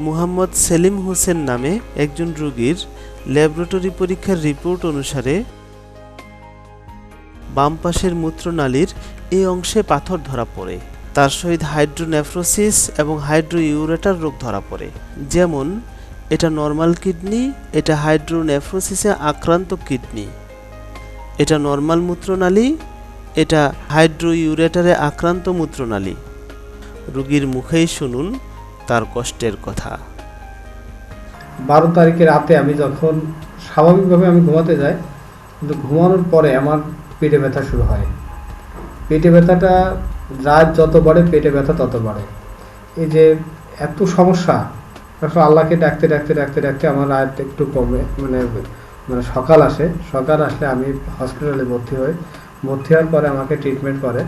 মুহাম্মদ সেলিম হোসেন নামে একজন রোগীর ল্যাবরেটরি পরীক্ষার রিপোর্ট অনুসারে বাম পাশের মূত্রনালীর এই অংশে পাথর ধরা পড়ে। তার সহিত হাইড্রোনেফ্রোসিস এবং হাইড্রোইউরেটার রোগ ধরা পড়ে। যেমন, এটা নর্মাল কিডনি, এটা হাইড্রোনেফ্রোসিসে আক্রান্ত কিডনি। এটা নর্মাল মূত্রনালী, এটা হাইড্রোইউরেটারে আক্রান্ত মূত্রনালী। রোগীর মুখেই শুনুন। তার কষ্টের কথা। বারো তারিখে রাতে আমি যখন স্বাভাবিকভাবে আমি ঘুমাতে যাই, কিন্তু ঘুমানোর পরে আমার পেটে ব্যথা শুরু হয়। পেটে ব্যথাটা রাত যত বাড়ে, পেটে ব্যথা তত বাড়ে। এই যে এত সমস্যা, আসলে আল্লাহকে ডাকতে ডাকতে ডাকতে ডাকতে আমার রাত একটু কমে মানে মানে সকাল আসে। সকাল আসলে আমি হসপিটালে ভর্তি হই। ভর্তি হওয়ার পরে আমাকে ট্রিটমেন্ট করে।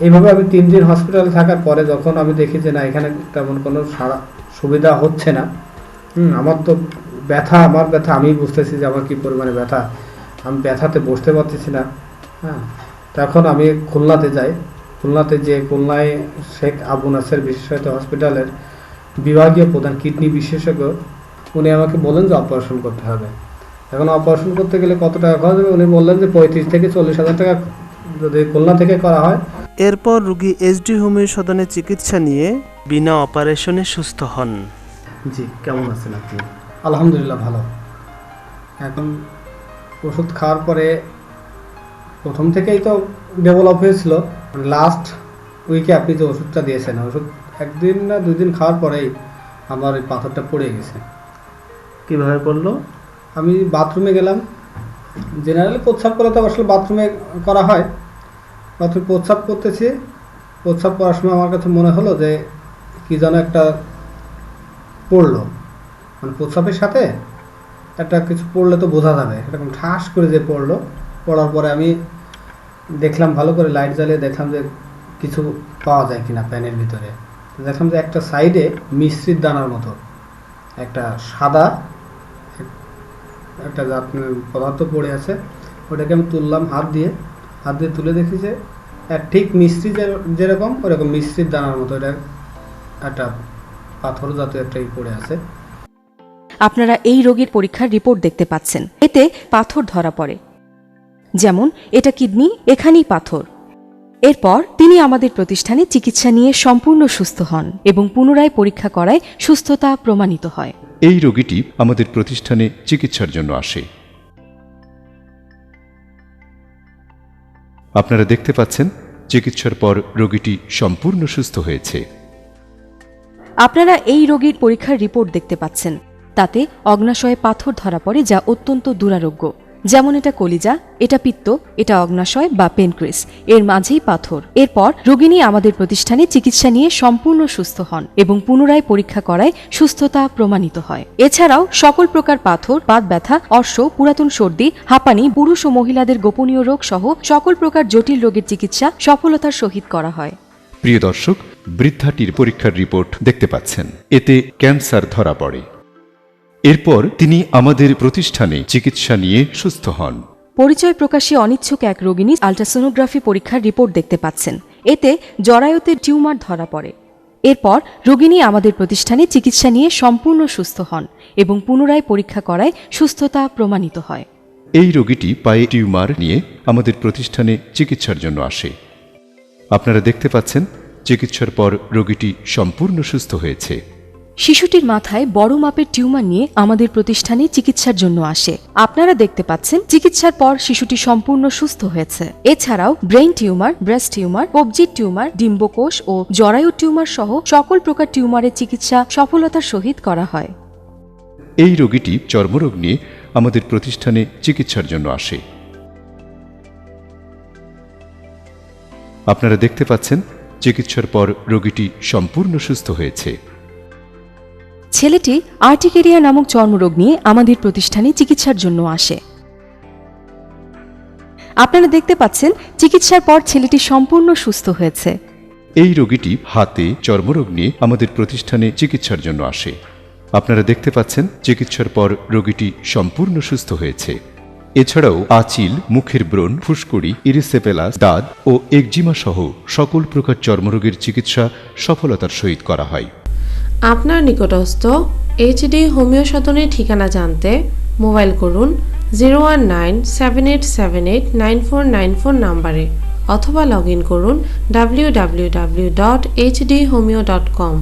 এইভাবে আমি তিন দিন হসপিটালে থাকার পরে যখন আমি দেখি যে না, এখানে তেমন কোনো সারা সুবিধা হচ্ছে না, হুম, আমার তো ব্যথা, আমার ব্যথা আমি বুঝতেছি যে আমার কী পরিমাণে ব্যথা, আমি ব্যথাতে বসতে পারতেছি না হ্যাঁ। তখন আমি খুলনাতে যাই, খুলনাতে যে খুলনায় শেখ আবু নাসের বিশেষায়িত হসপিটালের বিভাগীয় প্রধান কিডনি বিশেষজ্ঞ, উনি আমাকে বলেন যে অপারেশন করতে হবে। এখন অপারেশন করতে গেলে কত টাকা খরচ হবে? উনি বললেন যে পঁয়ত্রিশ থেকে চল্লিশ হাজার টাকা যদি খুলনা থেকে করা হয় এরপর রোগী এসডি হোমিও সদনে চিকিৎসা নিয়ে বিনা অপারেশনে সুস্থ হন। জি কেমন আছেন আপনি? আলহামদুলিল্লাহ ভালো। এখন ওষুধ খাওয়ার পরে প্রথম থেকেই তো ডেভেলপ হয়েছিল। লাস্ট উইকে আপনি যে ওষুধটা দিয়েছেন ওষুধ একদিন না দুই দিন খাওয়ার পরেই আমার ওই পাথরটা পড়ে গেছে। কীভাবে করল আমি বাথরুমে গেলাম। জেনারেলি প্রস্রাব করলে তো আসলে বাথরুমে করা হয়। বাথরুমে প্রস্রাব করতেছি। প্রস্রাব করার সময় আমার কাছে মনে হলো যে, কি যেন একটা পড়ল। মানে প্রস্রাবের সাথে একটা কিছু পড়লে তো বোঝা যাবে। এরকম ঠাস করে যে পড়ল। পড়ার পরে আমি দেখলাম, ভালো করে লাইট জ্বালিয়ে দেখলাম যে কিছু পাওয়া যায় কিনা প্যানের ভিতরে। দেখলাম যে একটা সাইডে মিশ্রিত দানার মতো। একটা সাদা একটা পদার্থ পড়ে আছে, ওটাকে আমি তুললাম হাত দিয়ে। হাত দিয়ে তুলে দেখি যে এক ঠিক মিস্ত্রি যেরকম ওরকম মিস্ত্রির দানার মতো এটা একটা পাথর জাতীয় একটা পড়ে আছে। আপনারা এই রোগীর পরীক্ষার রিপোর্ট দেখতে পাচ্ছেন। এতে পাথর ধরা পড়ে। যেমন এটা কিডনি এখানেই পাথর। এরপর তিনি আমাদের প্রতিষ্ঠানে চিকিৎসা নিয়ে সম্পূর্ণ সুস্থ হন এবং পুনরায় পরীক্ষা করায় সুস্থতা প্রমাণিত হয়। এই রোগীটি আমাদের প্রতিষ্ঠানে চিকিৎসার জন্য আসে। আপনারা দেখতে পাচ্ছেন, চিকিৎসার পর রোগীটি সম্পূর্ণ সুস্থ হয়েছে। আপনারা এই রোগীর পরীক্ষার রিপোর্ট দেখতে পাচ্ছেন। তাতে অগ্নাশয়ে পাথর ধরা পড়ে যা অত্যন্ত দুরারোগ্য। যেমন এটা কলিজা, এটা পিত্ত, এটা অগ্নাশয় বা পেনক্রিস। এর মাঝেই পাথর। এরপর রোগিনী আমাদের প্রতিষ্ঠানে চিকিৎসা নিয়ে সম্পূর্ণ সুস্থ হন এবং পুনরায় পরীক্ষা করায় সুস্থতা প্রমাণিত হয়। এছাড়াও সকল প্রকার পাথর বাত ব্যথা, অর্শ, পুরাতন সর্দি, হাঁপানি, পুরুষ ও মহিলাদের গোপনীয় রোগ সহ সকল প্রকার জটিল রোগের চিকিৎসা সফলতার সহিত করা হয়। প্রিয় দর্শক, বৃদ্ধাটির পরীক্ষার রিপোর্ট দেখতে পাচ্ছেন। এতে ক্যান্সার ধরা পড়ে। এরপর তিনি আমাদের প্রতিষ্ঠানে চিকিৎসা নিয়ে সুস্থ হন। পরিচয় প্রকাশে অনিচ্ছুক এক রোগিনী আলট্রাসোনোগ্রাফি পরীক্ষার রিপোর্ট দেখতে পাচ্ছেন। এতে জরায়ুতে টিউমার ধরা পড়ে। এরপর রোগিনী আমাদের প্রতিষ্ঠানে চিকিৎসা নিয়ে সম্পূর্ণ সুস্থ হন এবং পুনরায় পরীক্ষা করায় সুস্থতা প্রমাণিত হয়। এই রোগীটি পায়ে টিউমার নিয়ে আমাদের প্রতিষ্ঠানে চিকিৎসার জন্য আসে। আপনারা দেখতে পাচ্ছেন চিকিৎসার পর রোগীটি সম্পূর্ণ সুস্থ হয়েছে। শিশুটির মাথায় বড় মাপের টিউমার নিয়ে আমাদের প্রতিষ্ঠানে চিকিৎসার জন্য আসে। আপনারা দেখতে পাচ্ছেন, চিকিৎসার পর শিশুটি সম্পূর্ণ সুস্থ হয়েছে। এছাড়াও ব্রেইন টিউমার, ব্রেস্ট টিউমার, কবজির টিউমার, ডিম্বকোষ ও জরায়ু টিউমার সহ সকল প্রকার টিউমারের চিকিৎসা সফলতার সহিত করা হয়। এই রোগীটি চর্মরোগ নিয়ে আমাদের প্রতিষ্ঠানে চিকিৎসার জন্য আসে। আপনারা দেখতে পাচ্ছেন, চিকিৎসার পর রোগীটি সম্পূর্ণ সুস্থ হয়েছে। ছেলেটি আর্টিকেরিয়া নামক চর্মরোগ নিয়ে আমাদের প্রতিষ্ঠানে চিকিৎসার জন্য আসে। আপনারা দেখতে পাচ্ছেন, চিকিৎসার পর ছেলেটি সম্পূর্ণ সুস্থ হয়েছে। এই রোগীটি হাতে চর্মরোগ নিয়ে আমাদের প্রতিষ্ঠানে চিকিৎসার জন্য আসে। আপনারা দেখতে পাচ্ছেন, চিকিৎসার পর রোগীটি সম্পূর্ণ সুস্থ হয়েছে। এছাড়াও আচিল, মুখের ব্রণ, ফুসকুড়ি, ইরিসেপেলাস, দাঁত ও একজিমা সহ সকল প্রকার চর্মরোগের চিকিৎসা সফলতার সহিত করা হয়। আপনার নিকটস্থ এইচডি হোমিও সদনের ঠিকানা জানতে মোবাইল করুন zero one nine seven eight seven eight nine four nine four নাম্বারে অথবা লগ ইন করুন W W W dot HD homeo dot com.